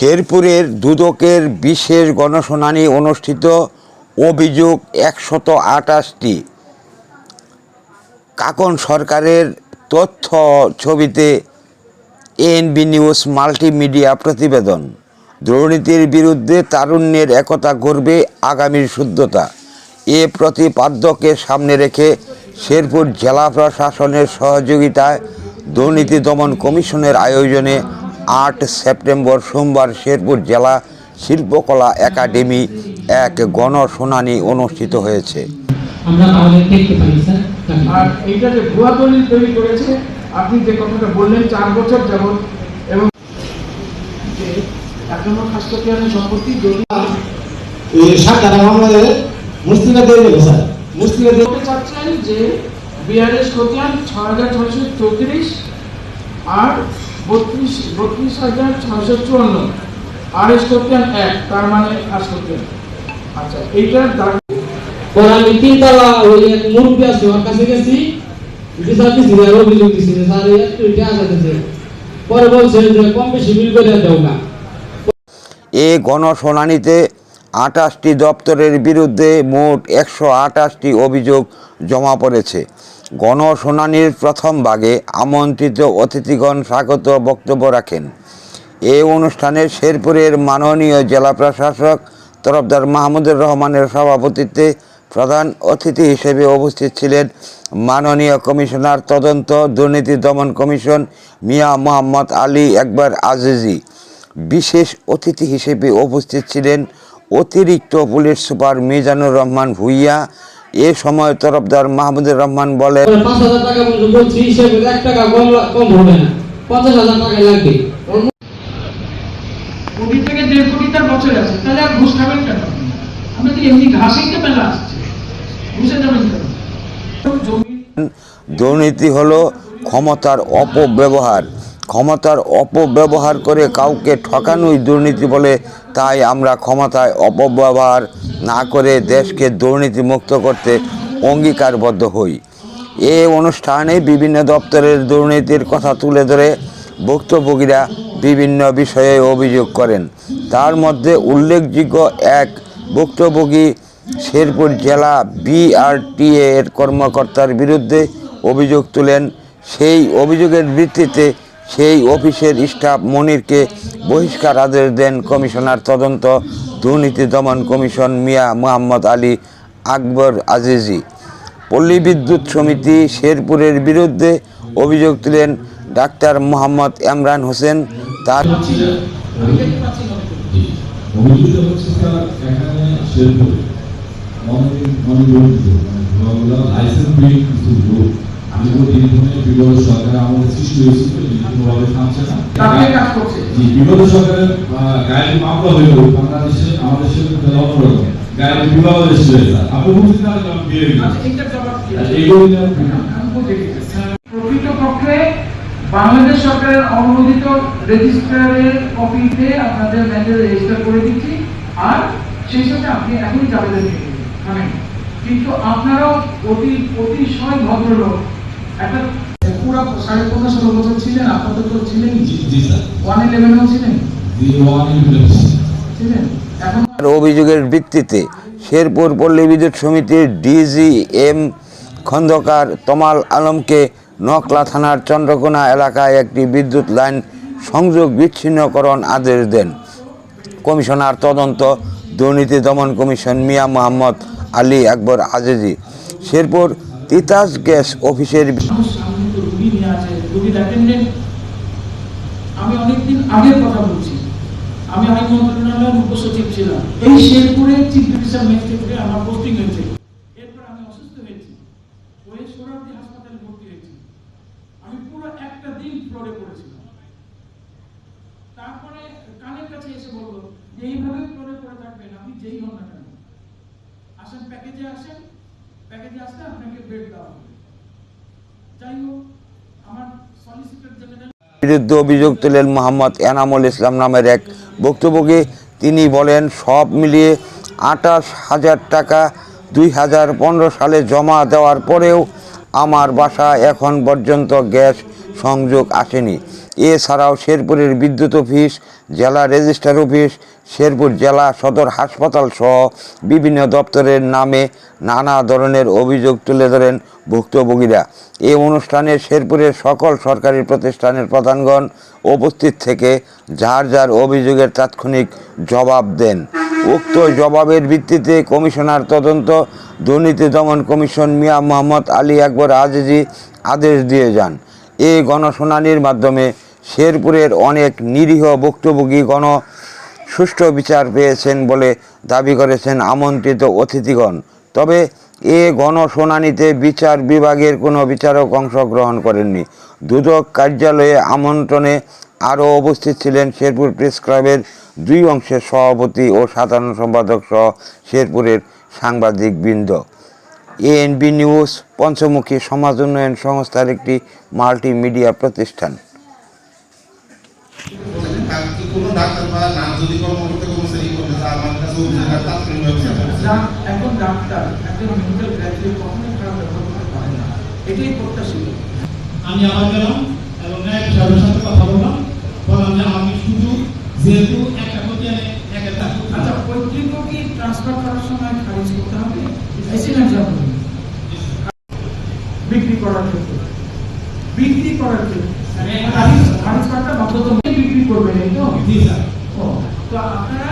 শেরপুরের দুদকের বিশেষ গণশুনানি অনুষ্ঠিত অভিযোগ একশত আটাশটি। কাকন সরকারের তথ্য ছবিতে এএনবি নিউজ মাল্টিমিডিয়া প্রতিবেদন। দুর্নীতির বিরুদ্ধে তারুণ্যের একতা গড়বে আগামীর শুদ্ধতা। এ প্রতিপাদ্যকে সামনে রেখে শেরপুর জেলা প্রশাসনের সহযোগিতায় দুর্নীতি দমন কমিশনের আয়োজনে আট সেপ্টেম্বর সোমবার শেরপুর জেলা শিল্পকলা একাডেমি এক গণশুনানি অনুষ্ঠিত হয়েছে। আমরা তাহলে দেখতে পারি স্যার। আর এইটা যে ভুয়া দলিল তৈরি করেছে আপনি যে কথাটা বললেন চার বছর যাবত এবং এক নম্বর খাসকাতিয়ানের সম্পত্তি যদি সাতটা মামলাদের মুসলিমরা দিয়ে দেবে স্যার। মুসলিমরা দিয়ে চাচ্ছেন যে বিআরএস খতিয়ান ছ হাজার ছয়শো চৌত্রিশ আর বত্রিশ বত্রিশ হাজার ছয়শো চুয়ান্ন। এক তার মানে খতিয়ান আচ্ছা এইটার আমি তিনতলা ওই এক মুরব্বী আছে ওর কাছে গেছি। দিছি আর অভিযোগ দিছি। যে স্যার একটু এটা পরে বলছেন যে কম বেশি বিল করে দেও না। এ গণশুনানিতে আটাশটি দপ্তরের বিরুদ্ধে মোট একশো আটাশটি অভিযোগ জমা পড়েছে। গণশুনানির প্রথম ভাগে আমন্ত্রিত অতিথিগণ স্বাগত বক্তব্য রাখেন। এ অনুষ্ঠানে শেরপুরের মাননীয় জেলা প্রশাসক তরফদার মাহমুদুর রহমানের সভাপতিত্বে প্রধান অতিথি হিসেবে উপস্থিত ছিলেন মাননীয় কমিশনার তদন্ত দুর্নীতি দমন কমিশন মিয়া মোহাম্মদ আলী একবার আজিজি। বিশেষ অতিথি হিসেবে উপস্থিত ছিলেন অতিরিক্ত পুলিশ সুপার মিজানুর রহমান ভুইয়া এ সময় তরফদার মাহমুদুর রহমান বলেন পাঁচ হাজার টাকা পর্যন্ত বলছি হিসেবে এক টাকা কম কম হবে না। পঞ্চাশ হাজার টাকা লাগবে। কোটি থেকে দেড় কোটি তার বছরে আছে তাহলে আর ঘুষ খাবেন কেন? আমরা এমনি ঘাসেই তো মেলা আসছে। ঘুষে যাবেন কেন? দুর্নীতি হলো ক্ষমতার অপব্যবহার। ক্ষমতার অপব্যবহার করে কাউকে ঠকানোই দুর্নীতি বলে তাই আমরা ক্ষমতায় অপব্যবহার না করে দেশকে দুর্নীতিমুক্ত করতে অঙ্গীকারবদ্ধ হই। এ অনুষ্ঠানে বিভিন্ন দপ্তরের দুর্নীতির কথা তুলে ধরে ভুক্তভোগীরা বিভিন্ন বিষয়ে অভিযোগ করেন। তার মধ্যে উল্লেখযোগ্য এক, ভুক্তভোগী শেরপুর জেলা বিআরটিএ এর কর্মকর্তার বিরুদ্ধে অভিযোগ তুলেন। সেই অভিযোগের ভিত্তিতে সেই অফিসের স্টাফ মনিরকে বহিষ্কার আদেশ দেন কমিশনার তদন্ত দুর্নীতি দমন কমিশন মিয়া মোহাম্মদ আলী আকবর আজিজি। পল্লী বিদ্যুৎ সমিতি শেরপুরের বিরুদ্ধে অভিযোগ তুলেন ডাক্তার মোহাম্মদ এমরান হোসেন। তার বিহীন কিছু লোক আমি তো দীর্ঘদিনে বিগত সরকার আমাদের সৃষ্টি হয়েছিল বিভিন্নভাবে থামছে না তাকে কাজ করছে জি বিগত সরকারের গায়ের মামলা হইল বাংলাদেশে আমাদের সেরকম অন্যরকম গায়ের বিবাহ রেজিস্ট্রি আপনি বুঝতে পারেন বিয়ে আচ্ছা, চাইছি। প্রকৃতপক্ষে বাংলাদেশ সরকারের অনুমোদিত রেজিস্ট্রারের কপিতে আপনাদের ম্যানেজার রেজিস্টার করে দিচ্ছি। আর সেই সাথে আপনি এখনই যাবেন কিন্তু আপনারাও অতি অতিশয় ভদ্রলোক। একটা পুরো সাড়ে পনেরো ষোলো বছর ছিলেন আপনাদের তো ছিলেন জি। জি স্যার। ওয়ান ইলেভেনও ছিলেন? জি ওয়ান ইনফ্লুয়েন্স ছিলেন। এখন অভিযোগের ভিত্তিতে শেরপুর পল্লী বিদ্যুৎ সমিতির ডিজি এম খন্দকার তমাল আলমকে নকলা থানার চন্দ্রকোনা এলাকায় একটি বিদ্যুৎ লাইন সংযোগ বিচ্ছিন্নকরণ আদেশ দেন। কমিশনার তদন্ত দুর্নীতি দমন কমিশন মিয়া মোহাম্মদ আলী আকবর আজিজি। শেরপুর তিতাস গ্যাস অফিসের আমি অনেকদিন কথা বলছি। আমি আইন মন্ত্রণালয়ের উপসচিব ছিলাম। এই শেরপুরে আমার পোস্টিং হয়েছে। এরপর আমি অসুস্থ হয়েছি। ওই হাসপাতালে ভর্তি হয়েছি। আমি পুরো একটা দিন ফ্লোরে পড়েছিলাম। তারপরে কানের কাছে এসে যে, এইভাবে ফ্লোরে পড়ে থাকবেন, আপনি যেই হন না কেন? আসেন প্যাকেজে আসেন। প্যাকেজে আসলে আপনাকে বেড দেওয়া হবে। যাই হোক, আমার সলিসিটর জেনারেল বিরুদ্ধে অভিযোগ তোলেন মোহাম্মদ এনামুল ইসলাম নামের এক বক্তব্যে তিনি বলেন, সব মিলিয়ে আঠাশ হাজার টাকা দুই হাজার পনেরো সালে জমা দেওয়ার পরেও আমার বাসা এখন পর্যন্ত গ্যাস সংযোগ আসেনি। এছাড়াও শেরপুরের বিদ্যুৎ অফিস, জেলা রেজিস্ট্রার অফিস শেরপুর জেলা সদর হাসপাতাল সহ বিভিন্ন দপ্তরের নামে নানা ধরনের অভিযোগ তুলে ধরেন ভুক্তভোগীরা। এই অনুষ্ঠানে শেরপুরের সকল সরকারি প্রতিষ্ঠানের প্রধানগণ উপস্থিত থেকে যার যার অভিযোগের তাৎক্ষণিক জবাব দেন। উক্ত জবাবের ভিত্তিতে কমিশনার তদন্ত, দুর্নীতি দমন কমিশন মিয়া মোহাম্মদ আলী আকবর আজিজি আদেশ দিয়ে যান। এই গণশুনানির মাধ্যমে শেরপুরের অনেক নিরীহ ভুক্তভোগী গণ সুষ্ঠু বিচার পেয়েছেন বলে দাবি করেছেন আমন্ত্রিত অতিথিগণ। তবে এ গণশুনানিতে বিচার বিভাগের কোনো বিচারক অংশগ্রহণ করেননি। দুদক কার্যালয়ে আমন্ত্রণে আরও উপস্থিত ছিলেন শেরপুর প্রেস ক্লাবের দুই অংশের সভাপতি ও সাধারণ সম্পাদক সহ শেরপুরের সাংবাদিকবৃন্দ। এএনবি নিউজ, পঞ্চমুখী সমাজ উন্নয়ন সংস্থার একটি মাল্টিমিডিয়া প্রতিষ্ঠান। কোনো ডাক্তার বা নার্স যদি কর্মকর্তা কর্মচারী করতে চায় আমার কাছে তাৎক্ষণিকভাবে। যা একজন ডাক্তার একজন মেডিকেল গ্র্যাজুয়েট কখনোই খারাপ ব্যবহার করতে পারে না। এটাই প্রত্যাশিত আমি আবার গেলাম এবং নায়ক সাহেবের সাথে কথা বললাম। বললাম যে আমি শুধু যেহেতু একটা কোটি আমি এক একটা আচ্ছা পৈতৃক কি ট্রান্সফার করার সময় খারিজ করতে হবে? বিক্রি করার ক্ষেত্রে। বিক্রি করার ক্ষেত্রে। খারিজ খারিজ করাটা বাধ্যতামূলক। করবেন এই তো? জি স্যার। ও, তো আপনারা